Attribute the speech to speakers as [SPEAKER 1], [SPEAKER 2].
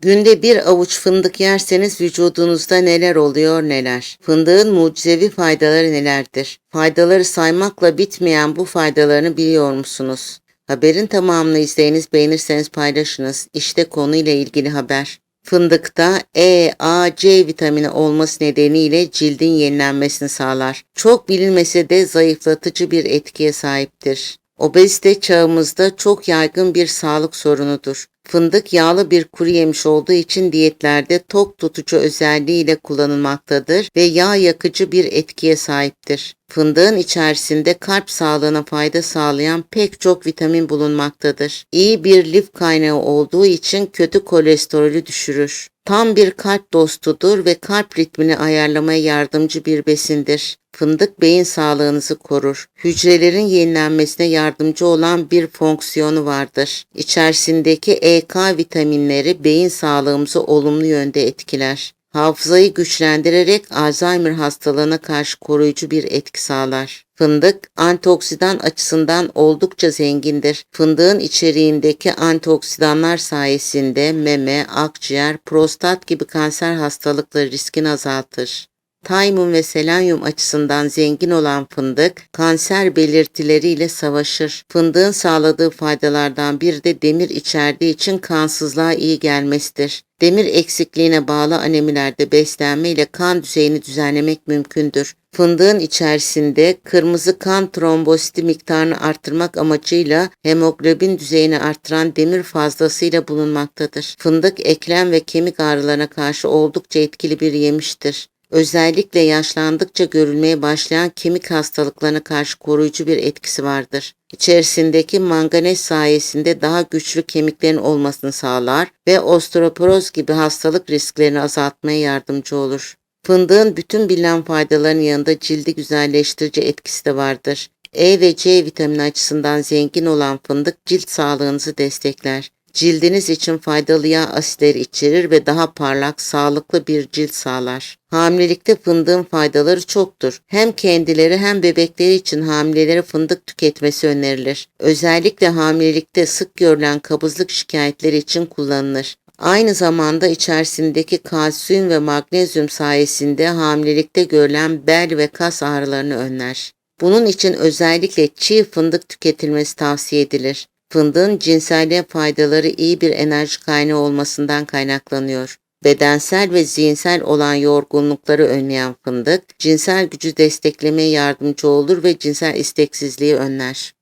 [SPEAKER 1] Günde bir avuç fındık yerseniz vücudunuzda neler oluyor neler. Fındığın mucizevi faydaları nelerdir? Faydaları saymakla bitmeyen bu faydalarını biliyor musunuz? Haberin tamamını izleyiniz, beğenirseniz paylaşınız. İşte konuyla ilgili haber. Fındıkta E, A, C vitamini olması nedeniyle cildin yenilenmesini sağlar. Çok bilinmese de zayıflatıcı bir etkiye sahiptir. Obezite çağımızda çok yaygın bir sağlık sorunudur. Fındık yağlı bir kuru yemiş olduğu için diyetlerde tok tutucu özelliğiyle kullanılmaktadır ve yağ yakıcı bir etkiye sahiptir. Fındığın içerisinde kalp sağlığına fayda sağlayan pek çok vitamin bulunmaktadır. İyi bir lif kaynağı olduğu için kötü kolesterolü düşürür. Tam bir kalp dostudur ve kalp ritmini ayarlamaya yardımcı bir besindir. Fındık beyin sağlığınızı korur. Hücrelerin yenilenmesine yardımcı olan bir fonksiyonu vardır. İçerisindeki EK vitaminleri beyin sağlığımızı olumlu yönde etkiler. Hafızayı güçlendirerek Alzheimer hastalığına karşı koruyucu bir etki sağlar. Fındık antioksidan açısından oldukça zengindir. Fındığın içeriğindeki antioksidanlar sayesinde meme, akciğer, prostat gibi kanser hastalıkları riskini azaltır. Taymun ve selenyum açısından zengin olan fındık kanser belirtileriyle savaşır. Fındığın sağladığı faydalardan biri de demir içerdiği için kansızlığa iyi gelmesidir. Demir eksikliğine bağlı anemilerde beslenme ile kan düzeyini düzenlemek mümkündür. Fındığın içerisinde kırmızı kan trombositi miktarını arttırmak amacıyla hemoglobin düzeyini arttıran demir fazlasıyla bulunmaktadır. Fındık eklem ve kemik ağrılarına karşı oldukça etkili bir yemiştir. Özellikle yaşlandıkça görülmeye başlayan kemik hastalıklarına karşı koruyucu bir etkisi vardır. İçerisindeki manganez sayesinde daha güçlü kemiklerin olmasını sağlar ve osteoporoz gibi hastalık risklerini azaltmaya yardımcı olur. Fındığın bütün bilinen faydalarının yanında cildi güzelleştirici etkisi de vardır. E ve C vitamini açısından zengin olan fındık cilt sağlığınızı destekler. Cildiniz için faydalı yağ asitleri içerir ve daha parlak, sağlıklı bir cilt sağlar. Hamilelikte fındığın faydaları çoktur. Hem kendileri hem bebekleri için hamilelere fındık tüketmesi önerilir. Özellikle hamilelikte sık görülen kabızlık şikayetleri için kullanılır. Aynı zamanda içerisindeki kalsiyum ve magnezyum sayesinde hamilelikte görülen bel ve kas ağrılarını önler. Bunun için özellikle çiğ fındık tüketilmesi tavsiye edilir. Fındığın cinselliğe faydaları iyi bir enerji kaynağı olmasından kaynaklanıyor. Bedensel ve zihinsel olan yorgunlukları önleyen fındık, cinsel gücü desteklemeye yardımcı olur ve cinsel isteksizliği önler.